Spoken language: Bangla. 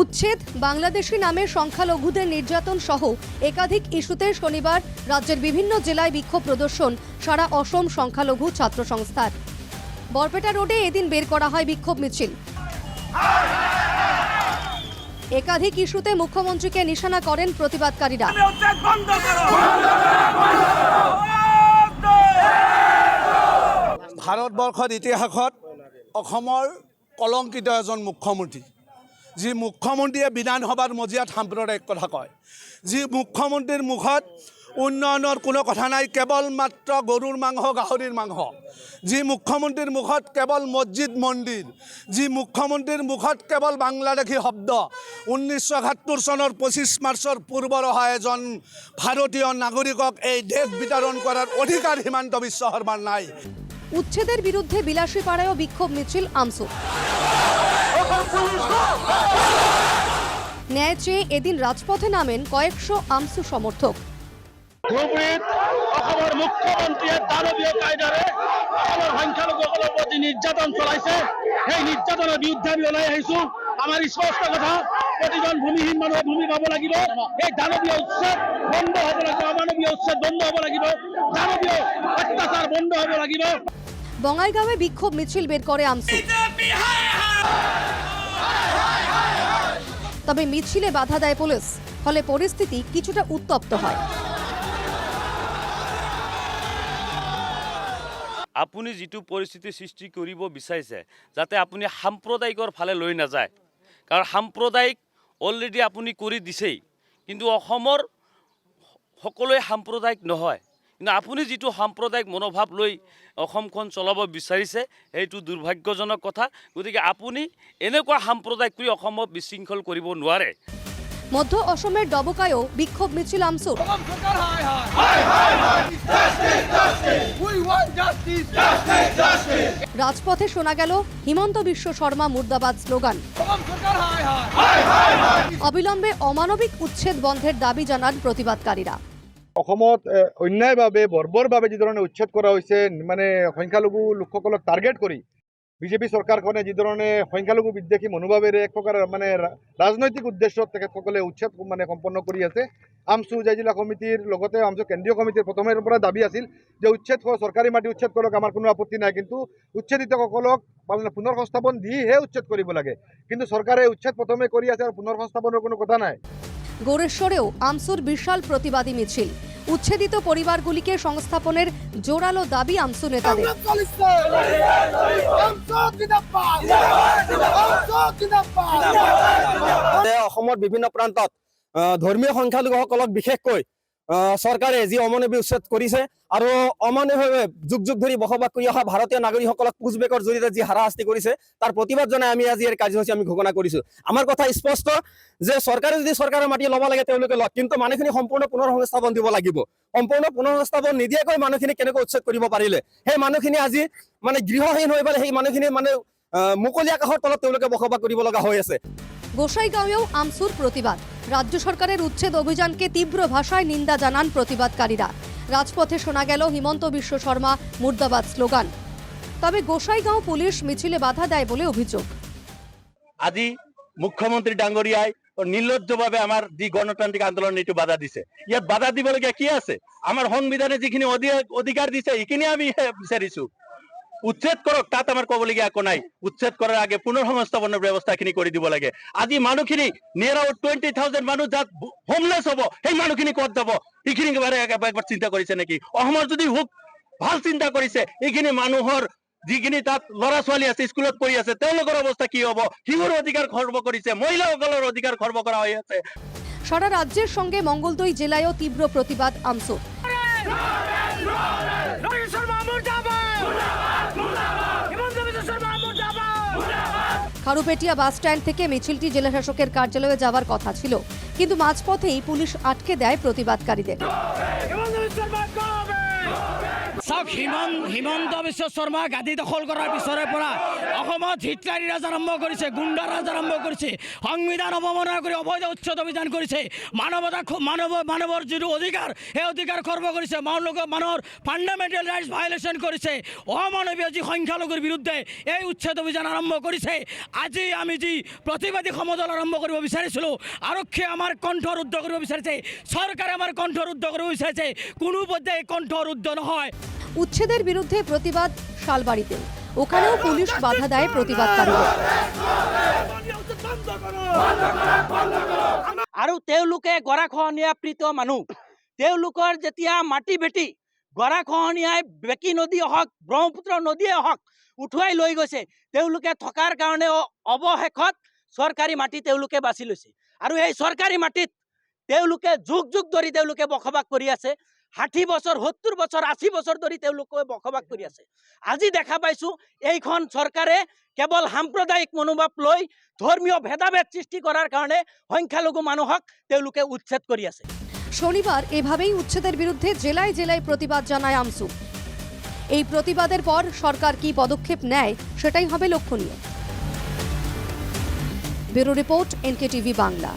উচ্ছেদ বাংলাদেশি নামে সংখ্যালঘুদের নির্যাতন সহ একাধিক ইস্যুতে শনিবার রাজ্যের বিভিন্ন জেলায় বিক্ষোভ প্রদর্শন সারা অসম সংখ্যালঘু ছাত্র সংস্থার। বরপেটা রোডে এদিন বের করা হয় বিক্ষোভ মিছিল। একাধিক ইস্যুতে মুখ্যমন্ত্রীকে নিশানা করেন প্রতিবাদকারীরা। ভাৰতবৰ্ষৰ ইতিহাসত অসমৰ কলংকিত এজন মুখ্যমন্ত্ৰী। যি মুখ্যমন্ত্ৰীয়ে বিধানসভাৰ মজিয়াত সাম্প্ৰদায়িক কথা কয়। যি মুখ্যমন্ত্ৰীৰ মুখত উন্নয়নৰ কোনো কথা নাই, কেৱল মাত্ৰ গৰুৰ মাংস, গাহৰিৰ মাংস। যি মুখ্যমন্ত্ৰীৰ মুখত কেৱল মছজিদ, মন্দিৰ। যি মুখ্যমন্ত্ৰীৰ মুখত কেৱল বাংলাদেশী শব্দ। ঊনৈছশ একাত্তৰ চনৰ পঁচিছ মাৰ্চৰ পূৰ্বৰ এজন ভাৰতীয় নাগৰিকক এই দেশ বিতৰণ কৰাৰ অধিকাৰ হিমন্ত বিশ্ব শৰ্মাৰ নাই। উচ্ছেদের বিরুদ্ধে বিলাসীপাড়ায়ও বিক্ষোভ মিছিল আমসু। ন্যায় চেয়ে এদিন ৰাজপথে নামেন কয়েকশো আমসু সমর্থক। ধুবুৰীত অসমৰ মুখ্যমন্ত্ৰীয়ে দানৱীয় কায়দাৰে অসমৰ সংখ্যালঘুসকলৰ নিৰ্যাতন চলাইছে। সেই নিৰ্যাতনৰ বিৰুদ্ধে আমি ওলাই আহিছো। আমাৰ স্পষ্ট কথা, প্ৰতিজন ভূমিহীন মানুহে ভূমি পাব লাগিব। এই দানৱীয় উচ্ছেদ বন্ধ হ'ব লাগিব অমানৱীয় উচ্ছেদ বন্ধ হ'ব লাগিব দানৱীয় অত্যাচাৰ বন্ধ হ'ব লাগিব। বঙাইগাঁওয়ে বিক্ষোভ মিছিল বের করে আমসু। তবে মিছিলে বাধা দেয় পুলিশ ফলে পরিস্থিতি কিছুটা উত্তপ্ত হয়। আপুনি যিটো পৰিস্থিতি সৃষ্টি কৰিব বিচাৰিছে যাতে আপুনি সাম্প্ৰদায়িকৰ ফালে লৈ নাযায়। কাৰণ সাম্প্ৰদায়িক অলৰেডি আপুনি কৰি দিছেই কিন্তু অসমৰ সকলোৱে সাম্প্ৰদায়িক নহয়। কিন্তু আপুনি যিটো সাম্প্ৰদায়িক মনোভাৱ লৈ অসমখন চলাব বিচাৰিছে সেইটো দুৰ্ভাগ্যজনক কথা। গতিকে আপুনি এনেকুৱা সাম্প্ৰদায়িক কৰি অসমক বিশৃংখল কৰিব নোৱাৰে। মধ্য অসমের ডবকায়ও বিক্ষোভ মিছিল আমসুর রাজপথে শোনা গেল হিমন্ত বিশ্ব শর্মা মুর্দাবাদ স্লোগান অবিলম্বে অমানবিক উচ্ছেদ বন্ধের দাবি জানান প্রতিবাদকারীরা অসমত অন্যায়ভাৱে বৰ্বৰভাৱে যি ধৰণে উচ্ছেদ কৰা হৈছে মানে সংখ্যালঘু লোকসকলক টাৰ্গেট কৰি বিজেপি চৰকাৰখনে যি ধৰণে সংখ্যালঘু বিদ্বেষী মনোভাৱেৰে এক প্ৰকাৰ মানে ৰাজনৈতিক উদ্দেশ্যত তেখেতসকলে উচ্ছেদ মানে সম্পন্ন কৰি আছে। আমচু জয় জিলা সমিতিৰ লগতে আমচু কেন্দ্ৰীয় সমিতিৰ প্ৰথমে পৰা দাবি আছিল যে উচ্ছেদ চৰকাৰী মাটি উচ্ছেদ কৰক, আমাৰ কোনো আপত্তি নাই। কিন্তু উচ্ছেদিতসকলক মানে পুনৰ সংস্থাপন দিহে উচ্ছেদ কৰিব লাগে। কিন্তু চৰকাৰে উচ্ছেদ প্ৰথমে কৰি আছে আৰু পুনৰ সংস্থাপনৰ কোনো কথা নাই। গোরেশ্বরেও আমসুর বিশাল প্রতিবাদী মিছিল। উচ্ছেদিত পরিবারগুলিকে সংস্থাপনের জোরালো দাবি আমসু নেতাদের। অসমৰ বিভিন্ন প্ৰান্তত আহ, ধৰ্মীয় সংখ্যালঘুসকলক বিশেষকৈ চৰকাৰে যি অমানৱী উচ্ছেদ কৰিছে আৰু অমানৱীভাৱে যুগ যুগ ধৰি বসবাস কৰি অহা ভাৰতীয় নাগৰিকসকলক পুচবেকৰ জৰিয়তে যি হাৰাশাস্তি কৰিছে, তাৰ প্ৰতিবাদ জনাই আমি আজি এই কাৰ্যসূচী আমি ঘোষণা কৰিছো। আমাৰ কথা স্পষ্ট যে চৰকাৰে যদি চৰকাৰৰ মাটি ল'ব লাগে তেওঁলোকে কিন্তু মানুহখিনি সম্পূৰ্ণ পুনৰ সংস্থাপন দিব লাগিব। সম্পূৰ্ণ পুনৰ সংস্থাপন নিদিয়াকৈ মানুহখিনি কেনেকৈ উচ্ছেদ কৰিব পাৰিলে? সেই মানুহখিনি আজি মানে গৃহহীন হৈ পেলাই সেই মানুহখিনি মানে মুকলি আকাশৰ তলত তেওঁলোকে বসবাস কৰিব লগা হৈ আছে। গোসাইগাঁওয়েও আমসুর প্রতিবাদ রাজ্য সরকারের উচ্ছেদ অভিযানকে তীব্র ভাষায় নিন্দা জানান প্রতিবাদকারীরা। রাজপথে শোনা গেল হিমন্ত বিশ্ব শর্মা, মুর্দাবাদ স্লোগান। তবে গোসাইগাঁও পুলিশ মিছিলে বাধা দেয় বলে অভিযোগ। আজি মুখ্যমন্ত্ৰী ডাঙৰীয়াই নিৰ্লজ্জভাৱে আমাৰ যি গণতান্ত্ৰিক আন্দোলন এইটো বাধা দিছে। ইয়াত বাধা দিবলগীয়া কি আছে? আমাৰ সংবিধানে যিখিনি অধি- অধিকাৰ দিছে, সেইখিনি আমি বিচাৰিছো। উচ্ছেদ কৰক, তাত আমাৰ ক'বলগীয়া একো নাই। উচ্ছেদ কৰাৰ আগে পুনৰ সংস্থাপনৰ ব্যৱস্থাখিনি কৰি দিব লাগে। আজি মানুহখিনি নিয়াৰ আউট টুৱেণ্টি থাউজেণ্ড মানুহ যাত হোমলেছ হ'ব, সেই মানুহখিনি ক'ত যাব? একবাৰ একবাৰ চিন্তা কৰিছে নেকি? অসমৰ যদি হুক, ভালো চিন্তা কৰিছে, এইখিনি মানুহৰ যিখিনি তাত ল'ৰা ছোৱালী আছে, স্কুলত পঢ়ি আছে, তেওঁলোকৰ অৱস্থা কি হ'ব? শিশুৰ অধিকাৰ খৰ্ব কৰিছে, মহিলাসকলৰ অধিকাৰ খৰ্ব কৰা হৈ আছে। সারা রাজ্যের সঙ্গে মঙ্গলদৈ জেলায়ও তীব্র প্রতিবাদ আমসুর খারুপেটিয়া বাস স্ট্যান্ড থেকে মিছিলটি জেলাশাসকের কার্যালয়ে যাওয়ার কথা ছিল। কিন্তু মাঝপথেই পুলিশ আটকে দেয় প্রতিবাদকারীদের। চাওক হিমন্ত হিমন্ত বিশ্ব শৰ্মা গাদী দখল কৰাৰ পিছৰে পৰা অসমত হিটলাৰী ৰাজ আৰম্ভ কৰিছে, গুণ্ডা ৰাজ আৰম্ভ কৰিছে, সংবিধান অৱমাননা কৰি অবৈধ উচ্ছেদ অভিযান কৰিছে। মানৱতা মানৱ মানৱৰ যিটো অধিকাৰ, সেই অধিকাৰ খৰ্ব কৰিছে। মানুহ মানুহৰ ফাণ্ডামেণ্টেল ৰাইটছ ভায়লেশ্যন কৰিছে। অমানৱীয় যি সংখ্যালঘুৰ বিৰুদ্ধে এই উচ্ছেদ অভিযান আৰম্ভ কৰিছে, আজি আমি যি প্ৰতিবাদী সমদল আৰম্ভ কৰিব বিচাৰিছিলোঁ, আৰক্ষীয়ে আমাৰ কণ্ঠ ৰুদ্ধ কৰিব বিচাৰিছে, চৰকাৰে আমাৰ কণ্ঠ ৰুদ্ধ কৰিব বিচাৰিছে, কোনো পধ্যে কণ্ঠ ৰুদ্ধ নহয়। উচ্ছেদের বিরুদ্ধে প্রতিবাদ শালবাড়িতে। ওখানেও পুলিশ বাধা দেয় প্রতিবাদকারীদের আৰু তেওঁলোকে গৰাখহনীয়া প্ৰীত মানুহ। তেওঁলোকৰ যেতিয়া মাটি ভেটি গৰাখহনীয়াই বেকী নদী হওক, ব্ৰহ্মপুত্ৰ নদীয়ে হওক, উঠুৱাই লৈ গৈছে, তেওঁলোকে থকাৰ কাৰণে অৱশেষত চৰকাৰী মাটি তেওঁলোকে বাছি লৈছে। আৰু এই চৰকাৰী মাটিত তেওঁলোকে যুগ যুগ ধৰি তেওঁলোকে বসবাস কৰি আছে। ষাঠি বছৰ সত্তৰ বছৰ আশী বছৰ ধৰি তেওঁলোকে বসবাস কৰি আছে। আজি দেখা পাইছোঁ, এইখন চৰকাৰে কেৱল সাম্প্ৰদায়িক মনোভাৱ লৈ ধৰ্মীয় ভেদাভেদ সৃষ্টি কৰাৰ কাৰণে সংখ্যালঘু মানুহক তেওঁলোকে উচ্ছেদ কৰি আছে। শনিবার এভাবেই উচ্ছেদের বিরুদ্ধে জেলায় জেলায় প্রতিবাদ জানায় আমসু। এই প্রতিবাদের পর সরকার কি পদক্ষেপ নেয়, সেটাই হবে লক্ষণীয়। Bureau report NK TV Bangla.